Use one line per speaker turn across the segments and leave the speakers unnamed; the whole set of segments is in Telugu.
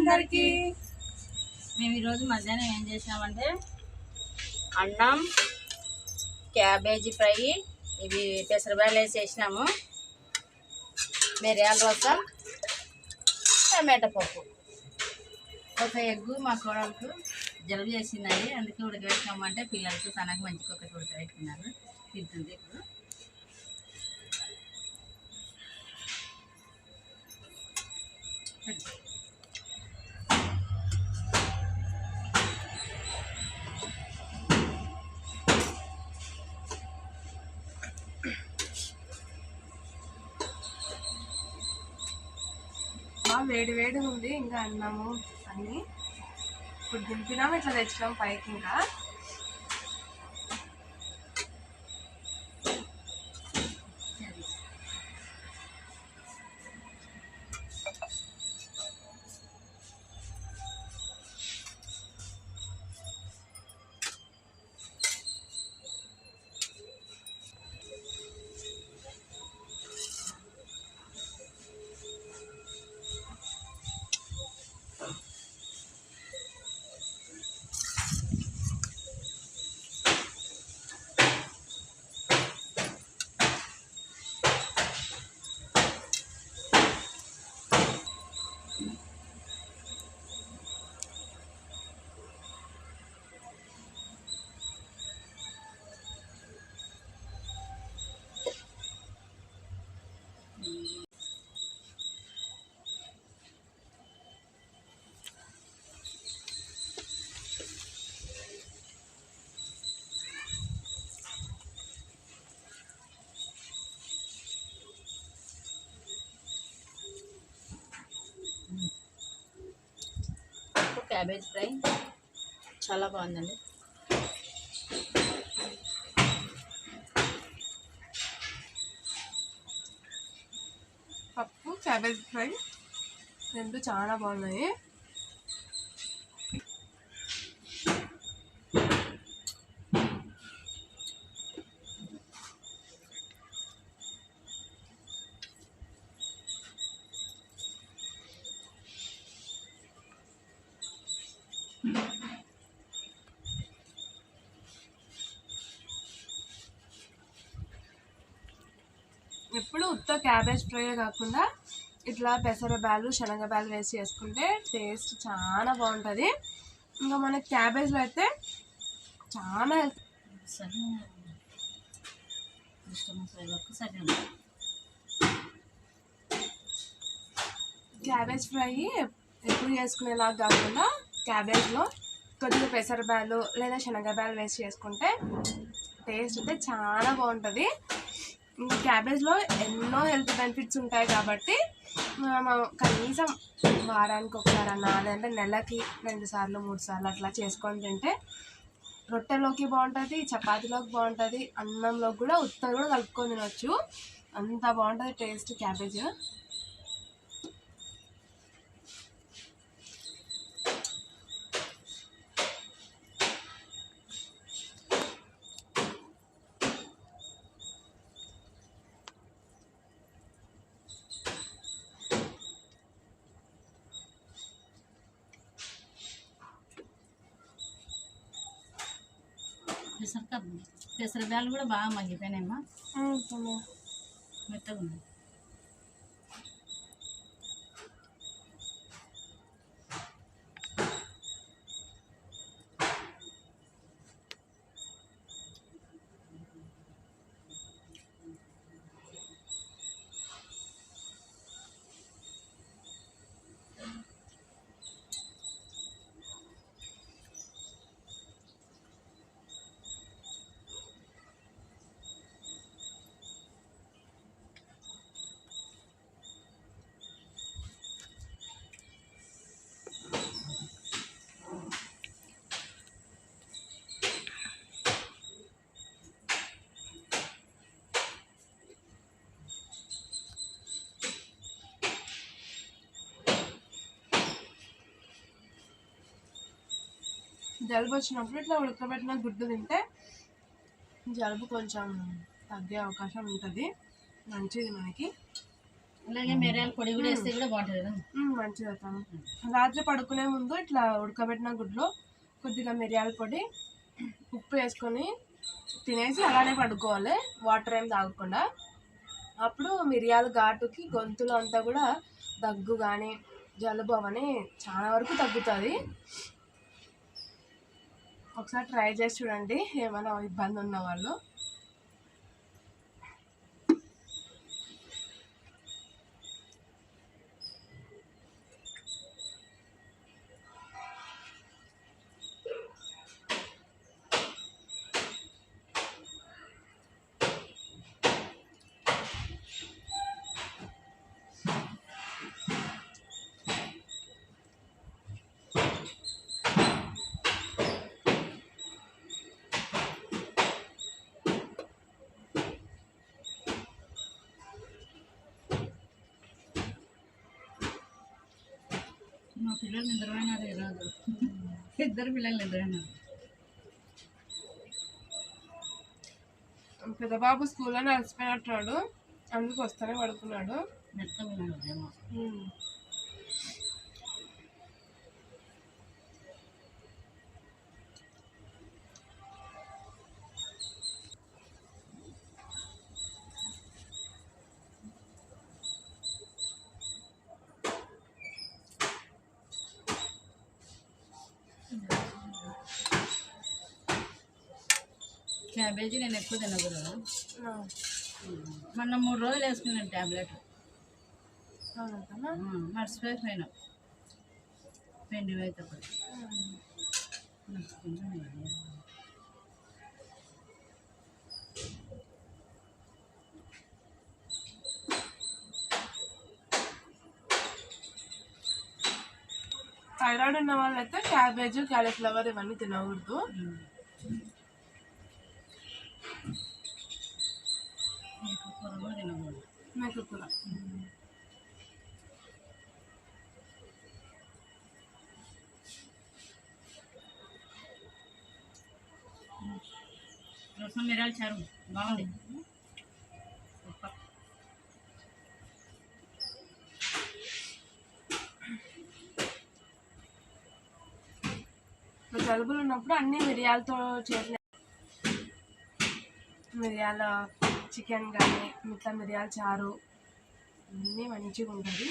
అందరికీ.
మేము ఈరోజు మధ్యాహ్నం ఏం చేసామంటే అన్నం క్యాబేజీ ఫ్రై ఇవి పెసరబాయలు వేసి చేసినాము. మిరియాల రసం టమాటా పప్పు. ఒక ఎగ్గు మా కోడలకు జలుబు చేసిందండి. అందుకే ఉడకబెట్టినామంటే పిల్లలకు తనకు మంచిగా ఒకటి ఉడకబెట్టుకున్నారు. తింటుంది ఇప్పుడు.
బాగా వేడి వేడి ఉంది. ఇంకా అన్నాము అన్ని. ఇప్పుడు దింపినాము ఇట్లా తెచ్చినాం పైకి ఇంకా.
Cabbage fry. చాలా బాగుందండి.
పప్పు క్యాబేజ్ ఫ్రై రెండు చాలా బాగున్నాయి. ఎప్పుడు ఉత్త క్యాబేజ్ ఫ్రైయే కాకుండా ఇట్లా పెసరబ్యాలు శనగబ్యాలు వేసి చేసుకుంటే టేస్ట్ చాలా బాగుంటుంది. ఇంకా మన క్యాబేజ్లో అయితే చాలా క్యాబేజ్ ఫ్రై ఎప్పుడు చేసుకునేలాగా కాకుండా క్యాబేజ్లో కొద్దిగా పెసరబ్యాలు లేదా శనగబ్యాలు వేసి చేసుకుంటే టేస్ట్ అయితే చాలా బాగుంటుంది. క్యాబేజ్లో ఎన్నో హెల్త్ బెనిఫిట్స్ ఉంటాయి కాబట్టి మనం కనీసం వారానికి ఒకసారి అన్న లేదంటే నెలకి రెండు సార్లు మూడు సార్లు అట్లా చేసుకొని తింటే రొట్టెలోకి బాగుంటుంది చపాతీలోకి బాగుంటుంది అన్నంలోకి కూడా ఉత్తర కూడా కలుపుకొని తినొచ్చు. అంత బాగుంటుంది టేస్ట్ క్యాబేజ్.
పెసరక పెసరబ్యాలు కూడా బాగా మగ్గిపోయినాయమ్మా మెత్తగా ఉన్నాయి
జలుబు వచ్చినప్పుడు ఇట్లా ఉడకబెట్టిన గుడ్డు తింటే జలుబు కొంచెం తగ్గే అవకాశం ఉంటుంది. మంచిది మనకి.
అలాగే మిరియాల పొడి కూడా వేస్తే కూడా బాగుంటుంది
మంచిగా అవుతాను రాత్రి పడుకునే ముందు ఇట్లా ఉడకబెట్టిన గుడ్లో కొద్దిగా మిరియాల పొడి ఉప్పు వేసుకొని తినేసి అలానే పడుకోవాలి. వాటర్ ఏం తాగకుండా. అప్పుడు మిరియాల ఘాటుకి గొంతులో అంతా కూడా దగ్గు కానీ జలుబు అవన్నీ చాలా వరకు తగ్గుతుంది. ఒకసారి ట్రై చేసి చూడండి ఏమైనా ఇబ్బంది ఉన్న వాళ్ళు.
మా పిల్లలు నిద్రపోయినారు ఈరోజు. ఇద్దరు పిల్లలు నిద్రపోయినారు.
పెద్ద బాబు స్కూల్లో నడిచిపోయినట్టున్నాడు. అందుకు వస్తూనే పడుకున్నాడు.
మెత్తగా క్యాబేజీ నేను ఎక్కువ తినకూడదు. మొన్న మూడు రోజులు వేసుకున్నాను ట్యాబ్లెట్? మర్చిపోయిపోయినా పిండి వేసేటప్పుడు
మ్మ్. థైరాయిడ్ ఉన్న వాళ్ళైతే క్యాబేజ్ క్యాలీఫ్లవర్ ఇవన్నీ తినకూడదు.
తినకూడదు
మీకు కూర
రసం మిరాలు చారు బాగుంది సూపర్.
ఇప్పుడు జలుబులు ఉన్నప్పుడు అన్ని మిరియాలతో చేసిన మిరియాల చికెన్ కానీ మిట్ల మిరియాల చారు అన్నీ మంచిగా ఉంటుంది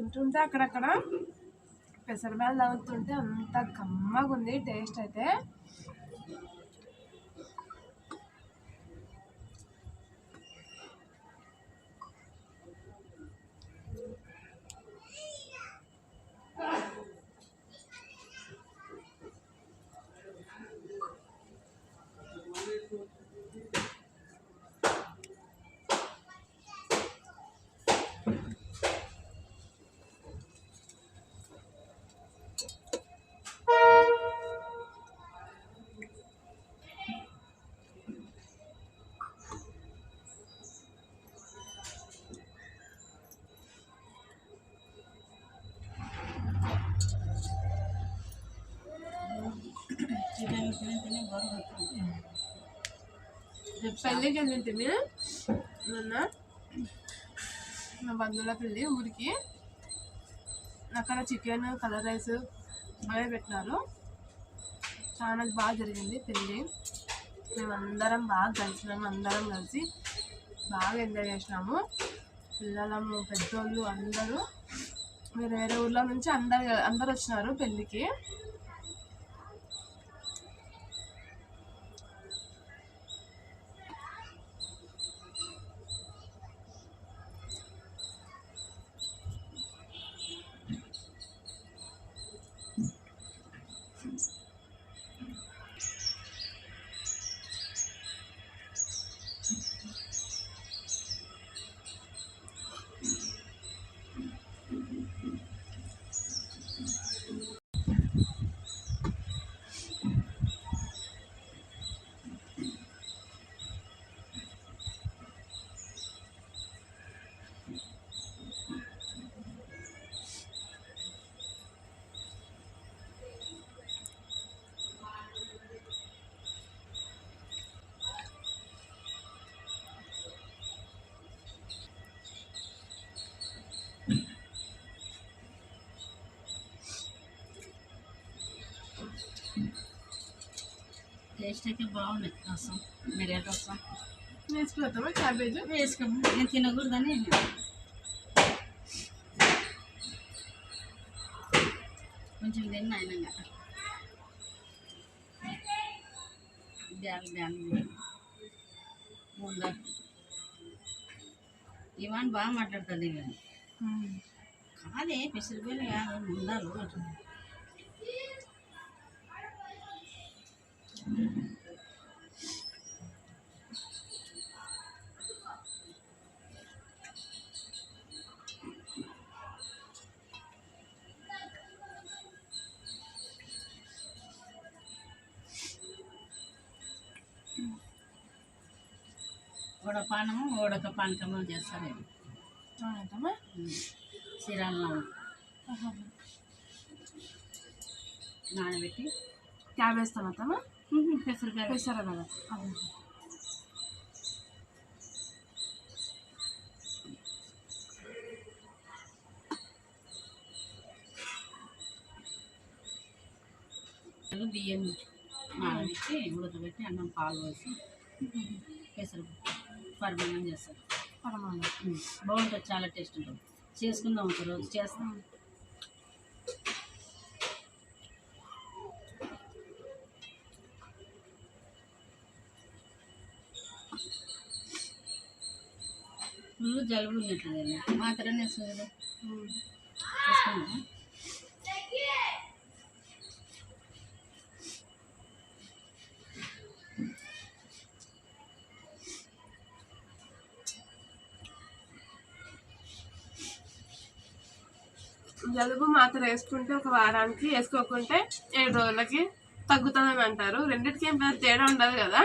తింటుంటే అక్కడక్కడ పెసరమేళ తాగుతుంటే అంత కమ్మగా ఉంది టేస్ట్ అయితే.
తిని తిని రేపు
పెళ్ళికి వెళ్ళింటి మీరు మా బంధువుల పెళ్ళి ఊరికి. అక్కడ చికెన్ కలర్ రైస్ అవే పెట్టినారు. చాలా బాగా జరిగింది పెళ్ళి మేమందరం బాగా కలిసినాము అందరం కలిసి బాగా ఎంజాయ్ చేసినాము. పిల్లలము పెద్దోళ్ళు అందరూ వేరే వేరే ఊర్ల నుంచి అందరు అందరు వచ్చినారు పెళ్ళికి.
టేస్ట్ అయితే బాగున్నాయి రసం మిరియాల రసం.
వేసుకున్నామా క్యాబేజ్?
వేసుకోము. నేను తినకూడదని కొంచెం తిన్న అయినంగా బ్యాల్ బ్యాల్ ముందా. ఇవాన్ బాగా మాట్లాడుతుంది కాదే పెసరిపోయిన కాదు ముందాలు అంటుంది వడపానము వడక పానకము? చేస్తారు ఇది.
అవునమ్మా
నానబెట్టి
క్యాబేజ్ తర్వాతమ్మా
పెసరకాయ
వేసారా కదా అదే.
బియ్యం నానబెట్టి ఉడకబెట్టి అన్నం పాలు పోసి పెసర పరిమాణం చేస్తారు.
పరమాన్నం.
బాగుంటుంది చాలా టేస్ట్ ఉంటుంది. చేసుకుందాం ఒక రోజు చేస్తాం. ఫుల్ జలుబు ఉన్నట్లేదు మాత్రం వేస్తుంది
జలుబు మాత్రం వేసుకుంటే ఒక వారానికి వేసుకోకుంటే ఏడు రోజులకి తగ్గుతుందని అంటారు. రెండింటికి ఏం పెద్ద తేడా ఉండదు కదా.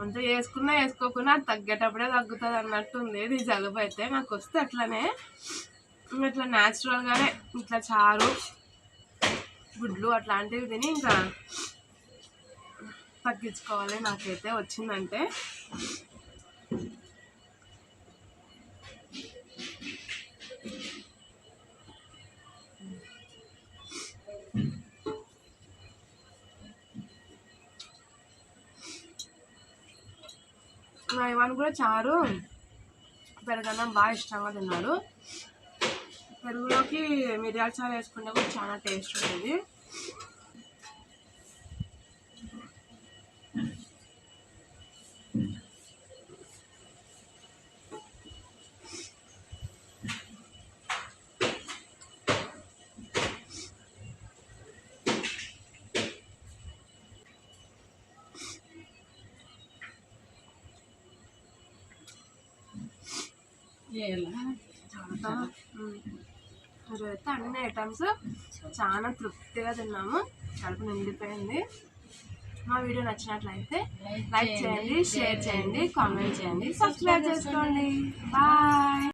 అంతే వేసుకున్నా వేసుకోకున్నా అది తగ్గేటప్పుడే తగ్గుతుంది అన్నట్టు ఉంది. ఇది జలుబు అయితే నాకు వస్తే అట్లనే ఇట్లా న్యాచురల్గానే ఇట్లా చారు గుడ్లు అట్లాంటివి తిని ఇంకా తగ్గించుకోవాలి నాకైతే వచ్చిందంటే. మా కూడా చారు. పెరుగన్నం బాగా ఇష్టంగా తిన్నాడు పెరుగులోకి మిరియాల చారు వేసుకుంటే కూడా చాలా టేస్ట్ ఉంటుంది. చాలా. ఈరోజైతే అన్ని ఐటమ్స్ చాలా తృప్తిగా తిన్నాము. కడుపు నిండిపోయింది. మా వీడియో నచ్చినట్లయితే లైక్ చేయండి షేర్ చేయండి కామెంట్ చేయండి. సబ్స్క్రైబ్ చేసుకోండి. బాయ్